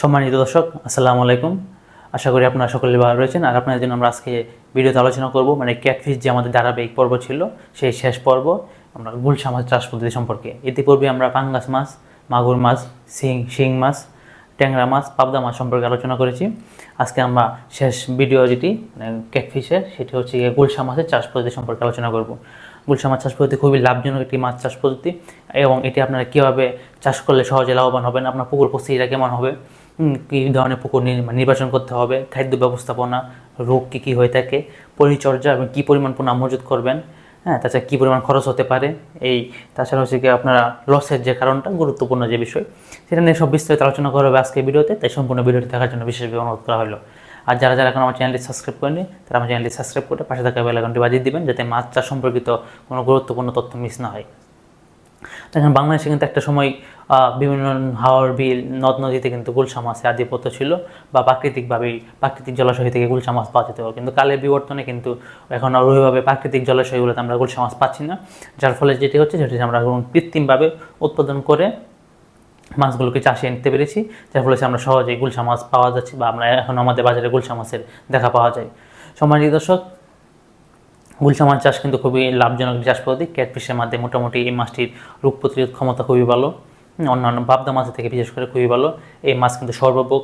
সম্মানিত দর্শক, আসসালামু আলাইকুম। আশা করি আপনারা সকলে ভালো রয়েছেন। আর আপনাদের জন্য আমরা আজকে ভিডিওতে আলোচনা করব মানে ক্যাটফিশ যে আমাদের ধারাবাহিক পর্ব ছিল, সেই শেষ পর্ব আমরা গুলশা মাছ চাষ পদ্ধতি সম্পর্কে। ইতিপূর্বে আমরা পাঙ্গাস মাছ, মাগুর মাছ, শিং শিং মাছ, ট্যাংরা মাছ, পাবদা মাছ সম্পর্কে আলোচনা করেছি। আজকে আমরা শেষ ভিডিও যেটি মানে ক্যাটফিশের, সেটি হচ্ছে গিয়ে গুলশা মাছের চাষ পদ্ধতি সম্পর্কে আলোচনা করব। গুলশা মাছ চাষ পদ্ধতি খুবই লাভজনক একটি মাছ চাষ পদ্ধতি এবং এটি আপনারা কীভাবে চাষ করলে সহজে লাভবান হবেন, আপনার পুকুর পরিস্থিতিটা কেমন হবে কী ধরনের পুকুর মানে নির্বাচন করতে হবে, খাদ্য ব্যবস্থাপনা, রোগ কী কী হয়ে থাকে, পরিচর্যা এবং কী পরিমাণ পোনা মজুত করবেন হ্যাঁ তাছাড়া কী পরিমাণ খরচ হতে পারে, এই, তাছাড়া হচ্ছে কি আপনারা লসের যে কারণটা, গুরুত্বপূর্ণ যে বিষয়, সেটা নিয়ে সব বিস্তারিত আলোচনা করা হবে আজকে ভিডিওতে, তাই সম্পূর্ণ ভিডিওটি দেখার জন্য বিশেষভাবে অনুরোধ করা হলো। আর যারা যারা এখন আমার চ্যানেলটি সাবস্ক্রাইব করেনি তারা আমার চ্যানেলটি সাবস্ক্রাইব করে পাশে থাকা বেল আইকনটি বাজিয়ে দিবেন, যাতে মাছ চাষ সম্পর্কিত কোনো গুরুত্বপূর্ণ তথ্য মিস না হয়। দেখেন, বাংলাদেশে কিন্তু একটা সময় বিভিন্ন হাওর, বিল, নদ নদীতে কিন্তু গুলশা মাছের আধিপত্য ছিল বা প্রাকৃতিকভাবেই প্রাকৃতিক জলাশয় থেকে গুলশা মাছ পাওয়া যেত। কিন্তু কালের বিবর্তনে কিন্তু এখন আর ওইভাবে প্রাকৃতিক জলাশয়গুলোতে আমরা গুলশা মাছ পাচ্ছি না। যার ফলে যেটি হচ্ছে, সেটি আমরা এখন কৃত্রিমভাবে উৎপাদন করে মাছগুলোকে চাষে নিতে পেরেছি। যার ফলে আমরা সহজেই গুলশা মাছ পাওয়া যাচ্ছে বা আমরা এখন আমাদের বাজারে গুলশা মাছের দেখা পাওয়া যায়। সম্মানিত দর্শক গুলশা মাছ চাষ কিন্তু খুবই লাভজনক চাষ পদ্ধতি ক্যাটফিশের মাধ্যমে মোটামুটি এই মাছটির রোগ প্রতিরোধ ক্ষমতা খুবই ভালো। অন্যান্য পাবদা মাছের থেকে বিশেষ করে খুবই ভালো। এই মাছ কিন্তু সর্বভোগ।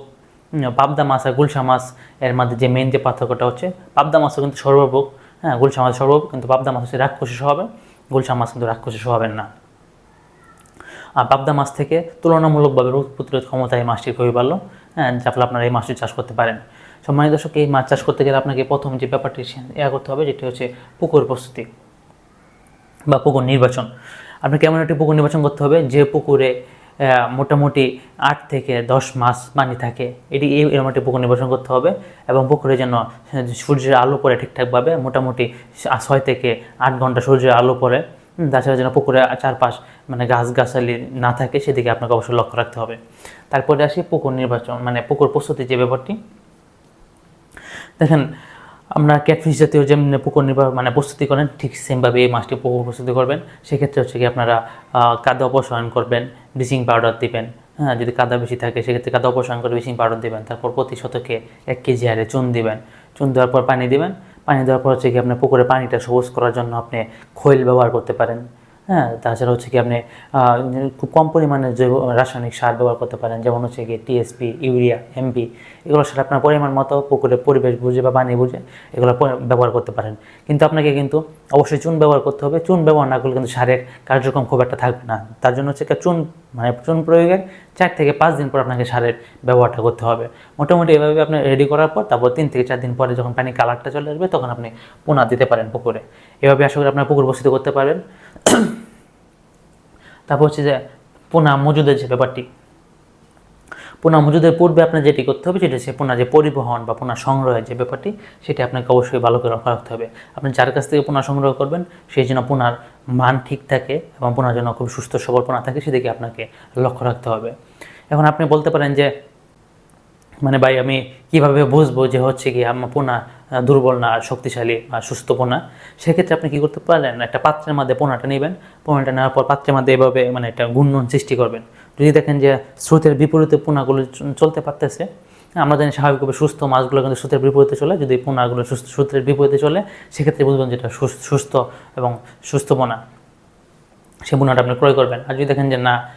পাবদা মাছ আর গুলশা মাছ এর মধ্যে যে মেন যে পার্থক্যটা হচ্ছে পাবদা মাছও কিন্তু সর্বভোগ। হ্যাঁ গুলশা মাছ সর্বভোগ, কিন্তু পাবদা মাছ হচ্ছে রাক্ষসী স্বভাবের গুলশা মাছ কিন্তু রাক্ষসী স্বভাবের না। আর পাবদা মাছ থেকে তুলনামূলকভাবে রোগ প্রতিরোধ ক্ষমতা এই মাছটির খুবই ভালো। হ্যাঁ যা ফলে আপনারা এই মাছটি চাষ করতে পারেন। সম্মানিত দর্শক, এই মাছ চাষ করতে গেলে আপনাকে প্রথম যে ব্যাপারটি ইয়া করতে হবে যেটি হচ্ছে পুকুর প্রস্তুতি বা পুকুর নির্বাচন। আপনাকে কেমন একটি পুকুর নির্বাচন করতে হবে যে পুকুরে মোটামুটি আট থেকে দশ মাস পানি থাকে। এটি এই এরকম একটি পুকুর নির্বাচন করতে হবে এবং পুকুরে যেন সূর্যের আলো পড়ে ঠিকঠাকভাবে, মোটামুটি ছয় থেকে আট ঘণ্টা সূর্যের আলো পড়ে। তাছাড়া যেন পুকুরে চারপাশ মানে গাছগাছালি না থাকে, সেদিকে আপনাকে অবশ্যই লক্ষ্য রাখতে হবে। তারপরে আসি পুকুর নির্বাচন মানে পুকুর প্রস্তুতি যে ব্যাপারটি দেখেন, আমরা ক্যাটফিশ জাতীয় যেমন পুকুর নির্বাহ মানে প্রস্তুতি করেন, ঠিক সেমভাবে এই মাছটি পুকুর প্রস্তুতি করবেন। সেক্ষেত্রে হচ্ছে কি আপনারা কাদা অপসারণ করবেন ব্লিচিং পাউডার দিবেন। হ্যাঁ যদি কাদা বেশি থাকে, সেক্ষেত্রে কাদা অপসারণ করে ব্লিচিং পাউডার দিবেন। তারপর প্রতি শতকে এক কেজি হারে চুন দিবেন। চুন দেওয়ার পর পানি দিবেন। পানি দেওয়ার পর হচ্ছে কি আপনার পুকুরে পানিটা সবুজ করার জন্য আপনি খৈল ব্যবহার করতে পারেন। হ্যাঁ তাছাড়া হচ্ছে কি আপনি খুব কম পরিমাণে জৈব, রাসায়নিক সার ব্যবহার করতে পারেন, যেমন হচ্ছে কি টিএসপি ইউরিয়া এমপি এগুলো সার আপনার পরিমাণ মতো পুকুরের পরিবেশ বুঝে বা পানি বুঝে এগুলো ব্যবহার করতে পারেন। কিন্তু আপনাকে কিন্তু অবশ্যই চুন ব্যবহার করতে হবে, চুন ব্যবহার না করলে কিন্তু সারের কার্যক্রম খুব একটা থাকবে না। তার জন্য হচ্ছে চুন মানে চুন প্রয়োগের চার থেকে পাঁচ দিন পর আপনাকে সারের ব্যবহারটা করতে হবে। মোটামুটি এভাবে আপনি রেডি করার পর তারপর তিন থেকে চার দিন পরে যখন পানি কালারটা চলে আসবে, তখন আপনি পোনা দিতে পারেন পুকুরে। এভাবে আশা করি আপনার পুকুর বসিত করতে পারবেন। তারপর হচ্ছে যে পোনা মজুদের যে ব্যাপারটি, পোনা মজুদের পূর্বে আপনার যেটি করতে হবে সেটা হচ্ছে পোনা যে পরিবহন বা পোনা সংগ্রহের যে ব্যাপারটি, সেটি আপনাকে অবশ্যই ভালো করে রাখতে হবে। আপনি যার কাছ থেকে পোনা সংগ্রহ করবেন সেই জন্য পোনার মান ঠিক থাকে এবং পোনার জন্য খুব সুস্থ সবল পোনা থাকে, সেদিকে আপনাকে লক্ষ্য রাখতে হবে। এখন আপনি বলতে পারেন যে মানে ভাই, আমি কীভাবে বুঝব যে হচ্ছে কি আমার পোনা দুর্বল না, শক্তিশালী বা সুস্থ পোনা? সেক্ষেত্রে আপনি কি করতে পারেন? একটা পাত্রের মধ্যে পোনাটা নেবেন। পোনাটা নেওয়ার পর পাত্রের মধ্যে এভাবে মানে একটা ঘূর্ণন সৃষ্টি করবেন। যদি দেখেন যে স্রোতের বিপরীতে পোনাগুলো চলতে পারতেছে, আমরা জানি স্বাভাবিকভাবে সুস্থ মাছগুলো কিন্তু স্রোতের বিপরীতে চলে। যদি পোনাগুলো সুস্থ, স্রোতের বিপরীতে চলে, সেক্ষেত্রে বুঝবেন যেটা সুস- সুস্থ এবং সুস্থ পোনা। সে পোনাটা আপনি ক্রয় করবেন। আর যদি দেখেন যে না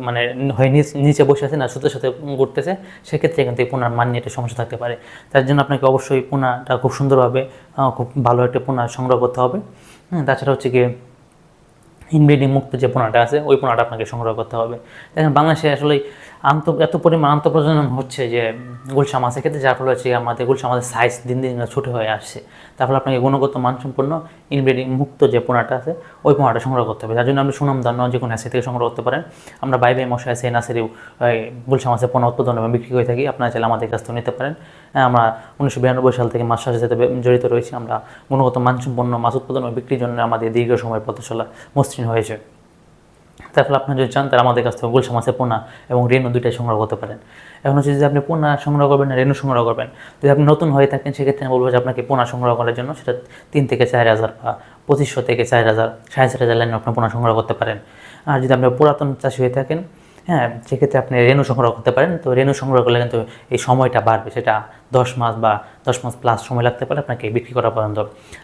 মানে হয়ে নিচ- বসে আছে না সুতোর সাথে ঘুরতেছে, সেক্ষেত্রে এখান থেকে পোনার মান নিয়ে একটা সমস্যা থাকতে পারে। তার জন্য আপনাকে অবশ্যই পোনাটা খুব সুন্দরভাবে খুব ভালো একটা পোনা সংগ্রহ করতে হবে। তাছাড়া হচ্ছে গিয়ে ইনব্রিডিং মুক্ত যে পোনাটা আছে, ওই পোনাটা আপনাকে সংগ্রহ করতে হবে। দেখেন, বাংলাদেশে আসলে আন্ত এত পরিমাণ আন্তঃপ্রজনন হচ্ছে যে গুলশা মাছের ক্ষেত্রে যার ফলে হচ্ছে আমাদের গুলশা মাছের সাইজ দিন দিন ছোটো হয়ে আসছে। তার ফলে আপনাকে গুণগত মানসম্পন্ন ইনব্রিডিং মুক্ত যে পোনাটা আছে ওই পোনাটা সংগ্রহ করতে হবে। যার জন্য আপনি সুনাম দান যে কোনো অ্যাসে থেকে সংগ্রহ করতে পারেন। আমরা বাইবে মশা আছে নার্সারিও গুলশা মাছের পোনা উৎপাদন এবং বিক্রি করে থাকি। আপনারা চাইলে আমাদের কাছ থেকে নিতে পারেন। হ্যাঁ, আমরা উনিশশো বিরানব্বই সাল থেকে মাছ চাষের সাথে জড়িত রয়েছি। আমরা গুণগত মানসম্পন্ন মাছ উৎপাদন এবং বিক্রির জন্য আমাদের দীর্ঘ সময় পথচলা মসৃণ হয়েছে। তার ফলে আপনার যদি চান তারা আমাদের কাছ থেকে গুলশা মাছের পোনা এবং রেনু দুইটাই সংগ্রহ করতে পারেন। এখন হচ্ছে যদি আপনি পোনা সংগ্রহ করবেন না, রেনু সংগ্রহ করবেন, যদি আপনি নতুন হয়ে থাকেন, সেক্ষেত্রে আমি বলব যে আপনাকে পোনা সংগ্রহ করার জন্য সেটা তিন থেকে চার হাজার বা পঁচিশশো থেকে চার হাজার, সাড়ে চার হাজার লাইনে আপনি পোনা সংগ্রহ করতে পারেন। আর যদি আপনি পুরাতন চাষি হয়ে থাকেন হ্যাঁ সেক্ষেত্রে আপনি রেণু সংগ্রহ করতে পারেন। তো রেণু সংগ্রহ করলে কিন্তু এই সময়টা বাড়বে। সেটা দশ মাস বা দশ মাস প্লাস সময় লাগতে পারে আপনাকে বিক্রি করা পর্যন্ত।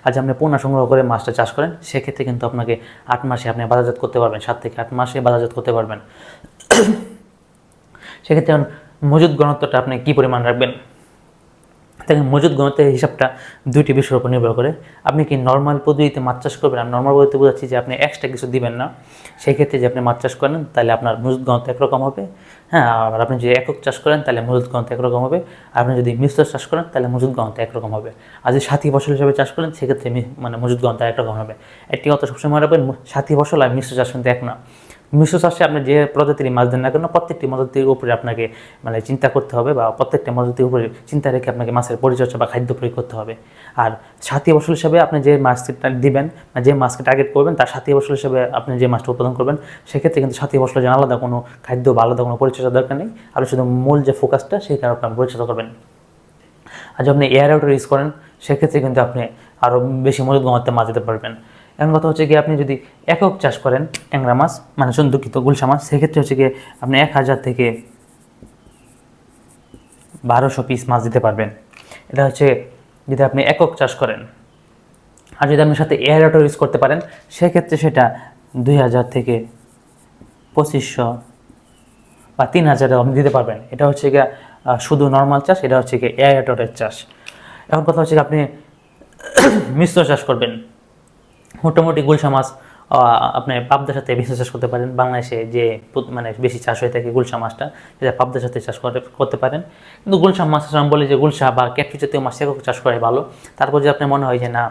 আর যে আপনি পোনা সংগ্রহ করে মাছটা চাষ করেন, সেক্ষেত্রে কিন্তু আপনাকে আট মাসে আপনি বাজারজাত করতে পারবেন, সাত থেকে আট মাসে বাজারজাত করতে পারবেন। সেক্ষেত্রে মজুদ গণত্বটা আপনি কী পরিমাণ রাখবেন? দেখেন মজুদ ঘনত্বের হিসাবটা দুইটি বিষয়ের উপর নির্ভর করে। আপনি কি নর্মাল পদ্ধতিতে মাছ চাষ করবেন? আমি নর্মাল পদ্ধতিতে বোঝাচ্ছি যে আপনি এক্সট্রা কিছু দিবেন না। সেই ক্ষেত্রে যে আপনি মাছ চাষ করেন, তাহলে আপনার মজুদ ঘনত্ব একরকম হবে। হ্যাঁ আর আপনি যদি একক চাষ করেন, তাহলে মজুদ ঘনত্ব একরকম হবে। আর আপনি যদি মিশ্র চাষ করেন, তাহলে মজুদ ঘনত্ব একরকম হবে। আর যদি সাথী ফসল হিসাবে চাষ করেন, সেক্ষেত্রে মানে মজুদ ঘনত্ব একরকম হবে। একটি কথা সবসময় রাখবেন, সাথী ফসল আর মিশ্র চাষ কিন্তু এক না। মিশ্র চাষে আপনি যে প্রজাতির মাছ দেন না কেন, প্রত্যেকটি প্রজাতির উপরে আপনাকে মানে চিন্তা করতে হবে বা প্রত্যেকটা প্রজাতির উপরে চিন্তা রেখে আপনাকে মাছের পরিচর্যা বা খাদ্য প্রয়োগ করতে হবে। আর সাথী ফসল হিসাবে আপনি যে মাছটা দিবেন যে মাছকে টার্গেট করবেন, তার সাথী ফসল হিসাবে আপনি যে মাছটা উৎপাদন করবেন, সেক্ষেত্রে কিন্তু সাথী ফসলের জন্য আলাদা কোনো খাদ্য বা আলাদা কোনো পরিচর্যা দরকার নেই। আপনি শুধু মূল যে ফোকাসটা সেই কারণে আপনার পরিচর্যা করবেন। আর যদি আপনি এয়ার আউটার ইউজ করেন, সেক্ষেত্রে কিন্তু আপনি আরও বেশি মজুদ গমাতে মাছ দিতে পারবেন। এখন কথা হচ্ছে গিয়ে আপনি যদি একক চাষ করেন ট্যাংরা মাছ মানে দুঃখিত গুলশা মাছ, সেক্ষেত্রে হচ্ছে গিয়ে আপনি এক হাজার থেকে বারোশো পিস মাছ দিতে পারবেন। এটা হচ্ছে যদি আপনি একক চাষ করেন। আর যদি আপনি সাথে এয়ার আউটার ইউজ করতে পারেন, সেক্ষেত্রে সেটা দুই হাজার থেকে পঁচিশশো বা তিন হাজারে আপনি দিতে পারবেন। এটা হচ্ছে গিয়ে শুধু নর্মাল চাষ, এটা হচ্ছে গিয়ে এয়ারটরের চাষ। এখন কথা হচ্ছে আপনি মিশ্র চাষ করবেন। মোটামুটি গুলশা মাছ আহ, আপনি পাবদার সাথে মিশ্র চাষ করতে পারেন। বাংলাদেশে যে মানে বেশি চাষ হয়ে থাকে গুলশা মাছটা যেটা পাবদার সাথে চাষ করে করতে পারেন। কিন্তু গুলশা মাছ আমি বলি যে গুলশা বা ক্যাটফি জাতীয় মাছ একক চাষ করে ভালো। তারপর যে আপনার মনে হয় যে না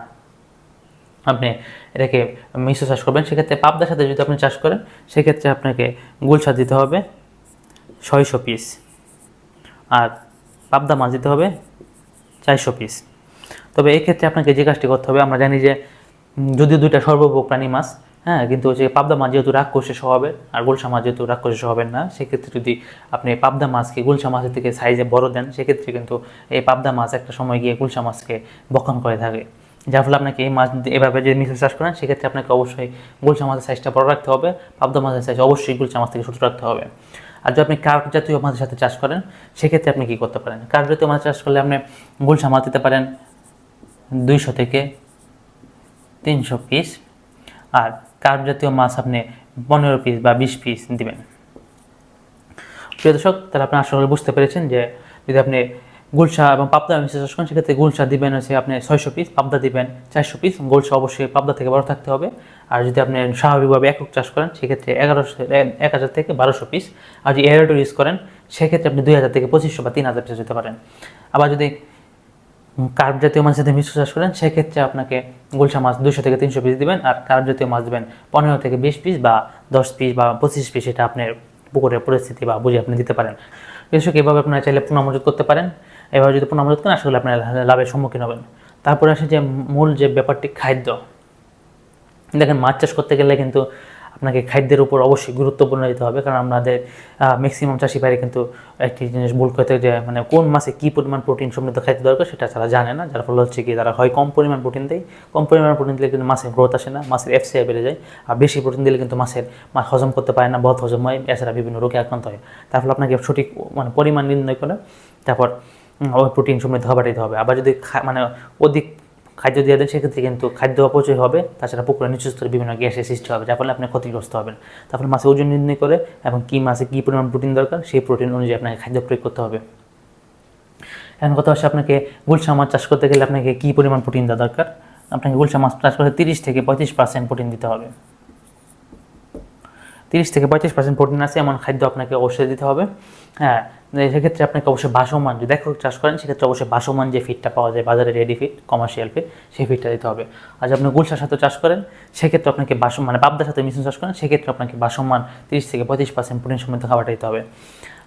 আপনি এটাকে মিশ্র চাষ করবেন সেক্ষেত্রে পাবদার সাথে যদি আপনি চাষ করেন সেক্ষেত্রে আপনাকে গুলশা দিতে হবে ছয়শো পিস। আর পাবদা মাছ দিতে হবে চারশো পিস। তবে এক্ষেত্রে আপনাকে যে কাজটি করতে হবে আমরা জানি যে যদিও দুইটা সর্বভোগ প্রাণী মাছ হ্যাঁ কিন্তু হচ্ছে পাবদা মাছ যেহেতু রাক্ষসে স্বভাবের আর গুলশা মাছ যেহেতু রাক্ষসে স্বভাবের না, সেক্ষেত্রে যদি আপনি পাবদা মাছকে গুলশা মাছের থেকে সাইজে বড় দেন, সেক্ষেত্রে কিন্তু এই পাবদা মাছ একটা সময় গিয়ে গুলশা মাছকে বক্ষণ করে থাকে। যার ফলে আপনাকে এই মাছ এভাবে যদি মিশ্র চাষ করেন, সেক্ষেত্রে আপনাকে অবশ্যই গুলশা মাছের সাইজটা বড় রাখতে হবে, পাবদা মাছের সাইজ অবশ্যই গুলশা মাছ থেকে ছোটো রাখতে হবে। আর যদি আপনি কার্প জাতীয় মাছের সাথে চাষ করেন, সেক্ষেত্রে আপনি কী করতে পারেন? কার্প জাতীয় মাছ চাষ করলে আপনি গুলশা মাছ দিতে পারেন দুইশো থেকে তিনশো পিস আর কার্প জাতীয় মাছ আপনি পনেরো পিস বা বিশ পিস দিবেন। প্রিয় দর্শক, তাহলে আপনি করি বুঝতে পেরেছেন যে যদি আপনি গুলশা এবং পাবদা মিশ্র চাষ করেন, সেক্ষেত্রে গুলশা দিবেন হচ্ছে আপনি ছয়শো পিস পাবদা দিবেন চারশো পিস গুলশা অবশ্যই পাবদা থেকে বড় থাকতে হবে। আর যদি আপনি স্বাভাবিকভাবে একক চাষ করেন, সেক্ষেত্রে এগারোশো, এক হাজার থেকে বারোশো পিস আর যদি এয়ারটো ইউজ করেন, সেক্ষেত্রে আপনি দুই হাজার থেকে পঁচিশশো বা তিন হাজার পিস যেতে পারেন। আবার যদি কার্প জাতীয় মাছের সাথে মিশ্র চাষ করেন, সেক্ষেত্রে আপনাকে গুলশা মাছ দুশো থেকে তিনশো পিস দিবেন আর কার্প জাতীয় মাছ দেবেন পনেরো থেকে বিশ পিস বা দশ পিস বা পঁচিশ পিস এটা আপনার পুকুরের পরিস্থিতি বা বুঝে আপনি দিতে পারেন। কৃষক এভাবে আপনারা চাইলে পুনর্মজুত করতে পারেন। এভাবে যদি পুনর্মজুত করেন আসলে আপনার লাভের সম্মুখীন হবেন। তারপরে আসে যে মূল যে ব্যাপারটি খাদ্য। দেখেন মাছ চাষ করতে গেলে কিন্তু আপনাকে খাদ্যের উপর অবশ্যই গুরুত্বপূর্ণ দিতে হবে, কারণ আমাদের ম্যাক্সিমাম চাষি ভাইরা কিন্তু একটি জিনিস ভুল করতে যে মানে কোন মাছে কী পরিমাণ প্রোটিন সমৃদ্ধ খাদ্য দরকার সেটা তারা জানে না, যার ফলে হচ্ছে কি তারা হয় কম পরিমাণ প্রোটিন দেয়। কম পরিমাণ প্রোটিন দিলে কিন্তু মাছের গ্রোথ আসে না মাছের এফসিআই বেড়ে যায়। আর বেশি প্রোটিন দিলে কিন্তু মাছের মাছ হজম করতে পারে না বধ হজম হয়, এছাড়া বিভিন্ন রোগে আক্রান্ত হয়। তার ফলে আপনাকে সঠিক মানে পরিমাণ নির্ণয় করে, তারপর প্রোটিন সমৃদ্ধ খাবার দিতে হবে। আবার যদি মানে অধিক খাদ্য দিয়ে দেন, সেক্ষেত্রে কিন্তু খাদ্য অপচয় হবে। তাছাড়া পুকুরের নিচু স্তরে বিভিন্ন গ্যাসের সৃষ্টি হবে, যার ফলে আপনি ক্ষতিগ্রস্ত হবেন। তারপরে মাছের ওজন নির্ণয় করে এবং কী মাছে কী পরিমাণ প্রোটিন দরকার, সেই প্রোটিন অনুযায়ী আপনাকে খাদ্য প্রয়োগ করতে হবে। এখন কথা হচ্ছে আপনাকে গুলশা মাছ চাষ করতে গেলে আপনাকে কী পরিমাণ প্রোটিন দেওয়া দরকার? আপনাকে গুলশা মাছ চাষ করতে তিরিশ থেকে পঁয়ত্রিশ পার্সেন্ট প্রোটিন দিতে হবে। তিরিশ থেকে পঁয়ত্রিশ পার্সেন্ট প্রোটিন আছে, এমন খাদ্য আপনাকে অবশ্যই দিতে হবে। হ্যাঁ সেক্ষেত্রে আপনাকে অবশ্যই বাসমান যদি একক চাষ করেন, সেক্ষেত্রে অবশ্যই বাসমান যে ফিডটা পাওয়া যায়, বাজারে রেডি ফিড কমার্শিয়াল ফিড সেই ফিডটা দিতে হবে। আর যদি আপনি গুলশার সাথে চাষ করেন, সেক্ষেত্রে আপনাকে বাসম মানে পাবদার সাথে মিশ্রণ চাষ করেন, সেক্ষেত্রে আপনাকে বাসমান তিরিশ থেকে পঁয়ত্রিশ পার্সেন্ট প্রোটিন সমৃদ্ধ খাবারটা দিতে হবে।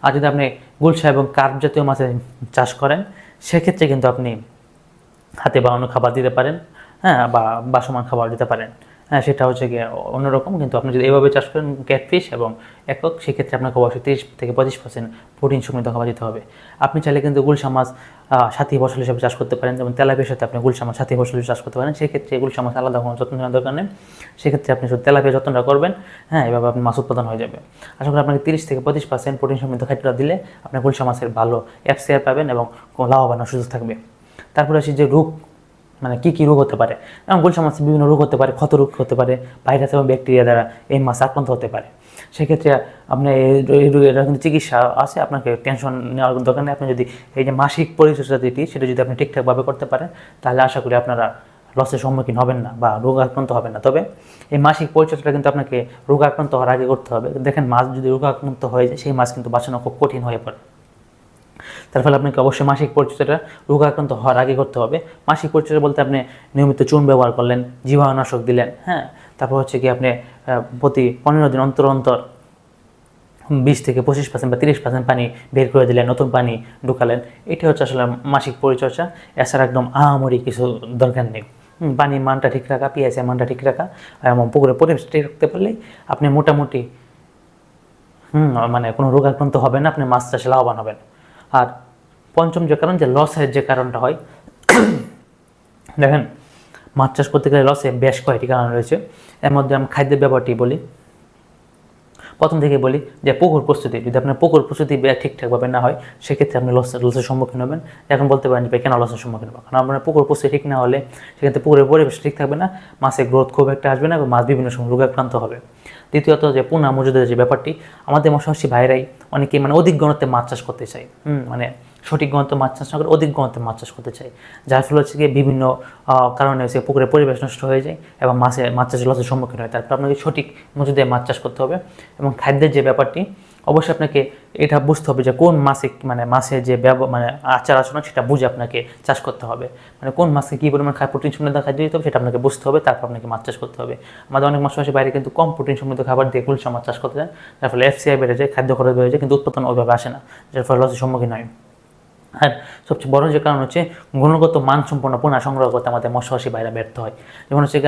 আর যদি আপনি গুলশা এবং কার্প জাতীয় মাছের চাষ করেন, সেক্ষেত্রে কিন্তু আপনি হাতে বানানো খাবার দিতে পারেন হ্যাঁ বা বাসমান খাবার দিতে পারেন। হ্যাঁ সেটা হচ্ছে গিয়ে অন্যরকম। কিন্তু আপনি যদি এভাবে চাষ করেন ক্যাটফিশ এবং একক, সেক্ষেত্রে আপনাকে অবশ্যই তিরিশ থেকে পঁচিশ পার্সেন্ট প্রোটিন সমৃদ্ধ খাবার দিতে হবে। আপনি চাইলে কিন্তু গুলশা মাছ সাথী ফসল হিসেবে চাষ করতে পারেন। যেমন তেলাপিয়ার সাথে আপনি গুলশা মাছ, সাথী ফসল চাষ করতে পারেন। সেক্ষেত্রে গুলশা মাছ আলাদা কোনো যত্ন নেওয়ার দরকার নেই। সেক্ষেত্রে আপনি শুধু তেলাপিয়া যত্নটা করবেন। হ্যাঁ এভাবে আপনি মাছ উৎপাদন হয়ে যাবে। আশা করি আপনাকে তিরিশ থেকে পঁচিশ পার্সেন্ট প্রোটিন সমৃদ্ধ খাদ্যটা দিলে আপনার গুলশা মাছের ভালো এফসিআর পাবেন এবং লাভবান সুযোগ থাকবে। তারপরে আসি যে রোগ মানে কী কী রোগ হতে পারে? যেমন গুলশা মাছের বিভিন্ন রোগ হতে পারে, ক্ষত রোগ হতে পারে, ভাইরাস এবং ব্যাকটেরিয়া দ্বারা এই মাছ আক্রান্ত হতে পারে। সেক্ষেত্রে আপনার এই- রোগের কিন্তু চিকিৎসা আছে, আপনাকে টেনশন নেওয়ার দরকার নেই। আপনি যদি এই যে মাসিক পরিচর্যা যেটি, সেটা যদি আপনি ঠিকঠাকভাবে করতে পারেন, তাহলে আশা করি আপনারা লসের সম্মুখীন হবেন না বা রোগ আক্রান্ত হবেন না। তবে এই মাসিক পরিচর্যাটা কিন্তু আপনাকে রোগ আক্রান্ত হওয়ার আগে করতে হবে। দেখেন মাছ যদি রোগ আক্রান্ত হয়ে যায়, সেই মাছ কিন্তু বাঁচানো খুব কঠিন হয়ে পড়ে। তার ফলে আপনাকে অবশ্যই মাসিক পরিচর্যাটা রোগ আক্রান্ত হওয়ার আগে করতে হবে। মাসিক পরিচর্যা বলতে আপনি নিয়মিত চুন ব্যবহার করলেন, জীবাণুনাশক দিলেন হ্যাঁ? তারপর হচ্ছে কি আপনি প্রতি পনেরো দিন অন্তর অন্তর বিশ থেকে পঁচিশ পার্সেন্ট বা তিরিশ পার্সেন্ট পানি বের করে দিলেন, নতুন পানি ঢুকালেন। এটা হচ্ছে আসলে মাসিক পরিচর্যা। এছাড়া একদম আহামরি কিছু দরকার নেই। পানির মানটা ঠিক রাখা পিঁয়াজের মানটা ঠিক রাখা এবং পুকুরে পরিবেশ ঠিক রাখতে পারলেই আপনি মোটামুটি, হুম মানে কোনো রোগ আক্রান্ত হবে না, আপনি মাছ চাষে লাভবান হবেন। আর পঞ্চম যে কারণ, যে লসের যে কারণটা হয়, দেখেন, মাছ চাষ করতে গেলে লসে বেশ কয়েকটি কারণ রয়েছে। এর মধ্যে আমি খাদ্যের ব্যাপারটি বলি। প্রথম থেকে বলি যে পুকুর প্রস্তুতি, যদি আপনার পুকুর প্রস্তুতি ঠিকঠাকভাবে না হয়, সেক্ষেত্রে আপনি লস লসের সম্মুখীন হবেন। এখন বলতে পারেন যে কেন লসের সম্মুখীন হবেন কারণ আপনার পুকুর প্রস্তুতি ঠিক না হলে, সেক্ষেত্রে পুকুরের পরিবেশ ঠিক থাকবে না, মাছের গ্রোথ খুব একটা আসবে না এবং মাছ বিভিন্ন সময় রোগাক্রান্ত হবে। দ্বিতীয়ত যে পুনা মজুদের যে ব্যাপারটি, আমাদের মশাসী ভাইরাই অনেকেই মানে অধিক গণতে মাছ চাষ করতে চায়। মানে সঠিক গণতে মাছ চাষ না করে অধিক গণতে মাছ চাষ করতে চায়। যার ফলে হচ্ছে গিয়ে বিভিন্ন কারণে হচ্ছে পুকুরের পরিবেশ নষ্ট হয়ে যায় এবং মাছে, মাছ চাষের লসের সম্মুখীন হয়। তারপর আপনাকে সঠিক মজুদে মাছ চাষ করতে হবে এবং খাদ্যের যে ব্যাপারটি অবশ্যই আপনাকে এটা বুঝতে হবে যে কোন মাসে মানে মাসে যে মানে আচার আচরণ সেটা বুঝে আপনাকে চাষ করতে হবে। মানে কোন মাসে কী পরিমাণ খায় প্রোটিন সমৃদ্ধ খাদ্য দিতে হবে সেটা আপনাকে বুঝতে হবে, তারপর আপনাকে মাছ চাষ করতে হবে। আমাদের অনেক মাছ বাইরে কিন্তু কম প্রোটিন সমৃদ্ধ খাবার দিয়ে গুলশা মাছ চাষ করতে যায়, যার ফলে এফসিআই বেড়ে যায়, খাদ্য খরচ বেড়ে যায়, কিন্তু উৎপাদন ওইভাবে আসে না, যার ফলে লসের সম্মুখীন হয়। আর সবচেয়ে বড় যে কারণ হচ্ছে গুণগত মানসম্পন্ন পোনা সংগ্রহ করতে আমাদের মৎস্যবাসী বাইরে ব্যর্থ হয়। যেমন হচ্ছে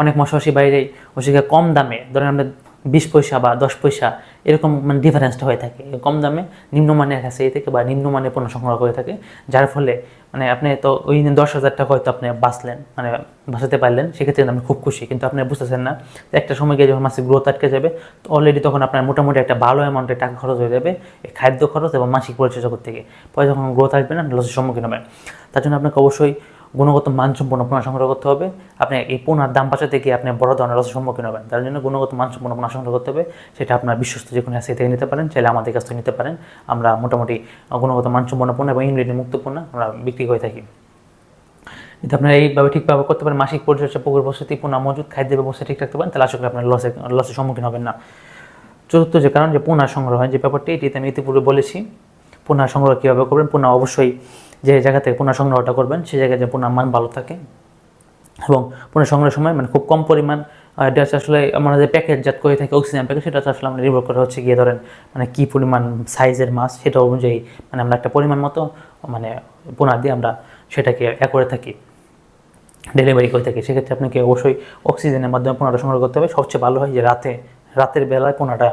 অনেক মৎস্যবাসী বাইরে হচ্ছে কম দামে, ধরেন আমরা বিশ পয়সা বা দশ পয়সা এরকম মানে ডিফারেন্সটা হয়ে থাকে। কম দামে নিম্নমানের এই থেকে বা নিম্নমানের পণ্য সংগ্রহ করে থাকে, যার ফলে মানে আপনি তো ওই দশ হাজার টাকা হয়তো আপনি বাঁচলেন মানে বাঁচাতে পারলেন, সেক্ষেত্রে আপনি খুব খুশি। কিন্তু আপনি বুঝতেছেন না, একটা সময় গিয়ে যখন মাসিক গ্রোথ আটকে যাবে, তো অলরেডি তখন আপনার মোটামুটি একটা ভালো অ্যামাউন্টের টাকা খরচ হয়ে যাবে, এই খাদ্য খরচ এবং মাসিক পরিচর্যা করতে গিয়ে। পরে যখন গ্রোথ আসবে না লসের সম্মুখীন হবেন। তার জন্য আপনাকে অবশ্যই গুণগত মানসম্পন্ন পোনা সংগ্রহ করতে হবে। আপনি এই পোনার দাম বাঁচাতে গিয়ে আপনি বড় ধরনের লসের সম্মুখীন হবেন। তার জন্য গুণগত মানসম্পন্ন পোনা সংগ্রহ করতে হবে। সেটা আপনার বিশ্বস্ত যে কোনো অ্যাসে থেকে নিতে পারেন, চাইলে আমাদের কাছ থেকে নিতে পারেন। আমরা মোটামুটি গুণগত মানসম্পন্ন পোনা এবং ইংরেজি মুক্ত পোনা আমরা বিক্রি করে থাকি। যদি আপনারা এইভাবে ঠিকভাবে করতে পারেন, মাসিক পরিচর্যা, পুকুর প্রস্তুতি পোনা মজুদ খাদ্য ব্যবস্থা ঠিক রাখতে পারেন, তাহলে আশা করি আপনার লসে লসের সম্মুখীন হবেন না। চতুর্থ যে কারণ, যে পোনা সংগ্রহ হয়, যে ব্যাপারটি এটিতে আমি ইতিপূর্বে বলেছি। পোনা সংগ্রহ কীভাবে করবেন? পোনা অবশ্যই যে জায়গা থেকে পোনা সংগ্রহটা করবেন, সেই জায়গায় যে পোনার মান ভালো থাকে। এবং পোনা সংগ্রহের সময় মানে খুব কম পরিমাণ এটা হচ্ছে আসলে আমরা যে প্যাকেটজাত করে থাকি অক্সিজেন প্যাকেট সেটা আসলে আমরা নির্ভর করে হচ্ছে গিয়ে ধরেন মানে কী পরিমাণ সাইজের মাছ, সেটা অনুযায়ী মানে আমরা একটা পরিমাণ মতো মানে পোনা দিয়ে আমরা সেটাকে এ করে থাকি ডেলিভারি করে থাকি। সেক্ষেত্রে আপনাকে অবশ্যই অক্সিজেনের মাধ্যমে পোনাটা সংগ্রহ করতে হবে। সবচেয়ে ভালো হয় যে রাতে, রাতের বেলায় পোনাটা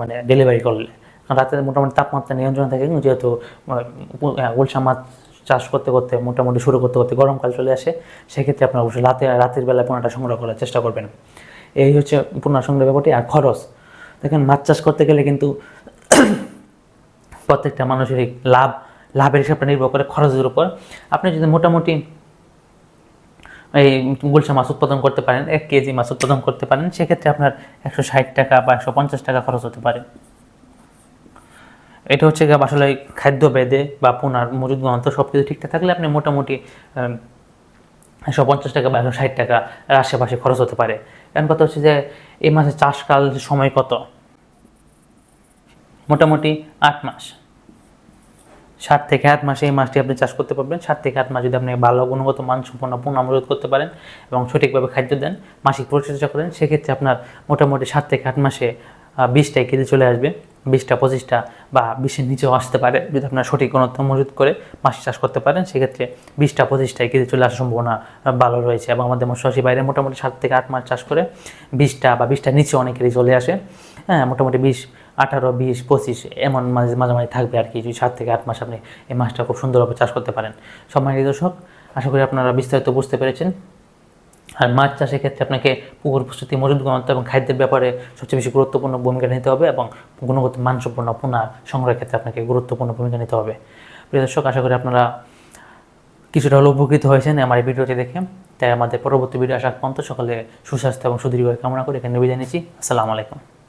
মানে ডেলিভারি করলে। রাতে মোটামুটি তাপমাত্রা নিয়ন্ত্রণ থাকে, যেহেতু উলসা মাছ চাষ করতে করতে, মোটামুটি শুরু করতে করতে গরমকাল চলে আসে, সেক্ষেত্রে আপনার অবশ্যই রাতে, রাতের বেলায় পোনাটা সংগ্রহ করার চেষ্টা করবেন। এই হচ্ছে পোনা সংগ্রহ ব্যাপারটি আর খরচ। দেখেন, মাছ চাষ করতে গেলে কিন্তু প্রত্যেকটা মানুষেরই লাভ, লাভের হিসাবটা নির্ভর করে খরচের উপর। আপনি যদি মোটামুটি এই গুলশা মাছ উৎপাদন করতে পারেন, এক কেজি মাছ উৎপাদন করতে পারেন, সেক্ষেত্রে আপনার একশো ষাট টাকা বা একশো পঞ্চাশ টাকা খরচ হতে পারে। এটা হচ্ছে আসলে খাদ্য বেদে বা পুনার, মজুদ গ্রন্থ সব কিছু ঠিকঠাক থাকলে আপনি মোটামুটি একশো পঞ্চাশ টাকা বা একশো ষাট টাকা আশেপাশে খরচ হতে পারে। এখন কথা হচ্ছে যে এই মাসে চাষকাল সময় কত? মোটামুটি আট মাস। সাত থেকে আট মাসে এই মাছটি আপনি চাষ করতে পারবেন। সাত থেকে আট মাস যদি আপনি ভালো গুণগত মানসম্পন্ন পুনরামূলত করতে পারেন এবং সঠিকভাবে খাদ্য দেন, মাসিক পরিচর্যা করেন, সেক্ষেত্রে আপনার মোটামুটি সাত থেকে আট মাসে বিশটাই কেজি চলে আসবে। বিশটা, পঁচিশটা বা বিশের নিচেও আসতে পারে। যদি আপনার সঠিক গুণত্ব মজুত করে মাছ চাষ করতে পারেন, সেক্ষেত্রে বিশটা, পঁচিশটায় কেজি চলে আসার সম্ভাবনা ভালো রয়েছে। এবং আমাদের মৎস্যচাষী বাইরে মোটামুটি সাত থেকে আট মাস চাষ করে বিশটা বা বিশটার নিচে অনেকেরই চলে আসে। হ্যাঁ মোটামুটি বিশ, আঠারো, বিশ, পঁচিশ এমন মাঝে মাঝে মাঝে থাকবে আর কি। যদি সাত থেকে আট মাস আপনি এই মাছটা খুব সুন্দরভাবে চাষ করতে পারেন। সম্মানিত দর্শক, আশা করি আপনারা বিস্তারিত বুঝতে পেরেছেন। আর মাছ চাষের ক্ষেত্রে আপনাকে পুকুর প্রস্তুতি, মজুদ গুণত্ব এবং খাদ্যের ব্যাপারে সবচেয়ে বেশি গুরুত্বপূর্ণ ভূমিকা নিতে হবে এবং গুণগত মানসম্পন্ন পোনা সংগ্রহের ক্ষেত্রে আপনাকে গুরুত্বপূর্ণ ভূমিকা নিতে হবে। প্রিয় দর্শক, আশা করি আপনারা কিছুটা হলেও উপকৃত হয়েছেন আমার এই ভিডিওটি দেখে। তাই আমাদের পরবর্তী ভিডিও আসার পর্যন্ত সকালে সুস্বাস্থ্য এবং সুদীর্ঘ কামনা করে এখানে বিদায় নিচ্ছি। আসসালামু আলাইকুম।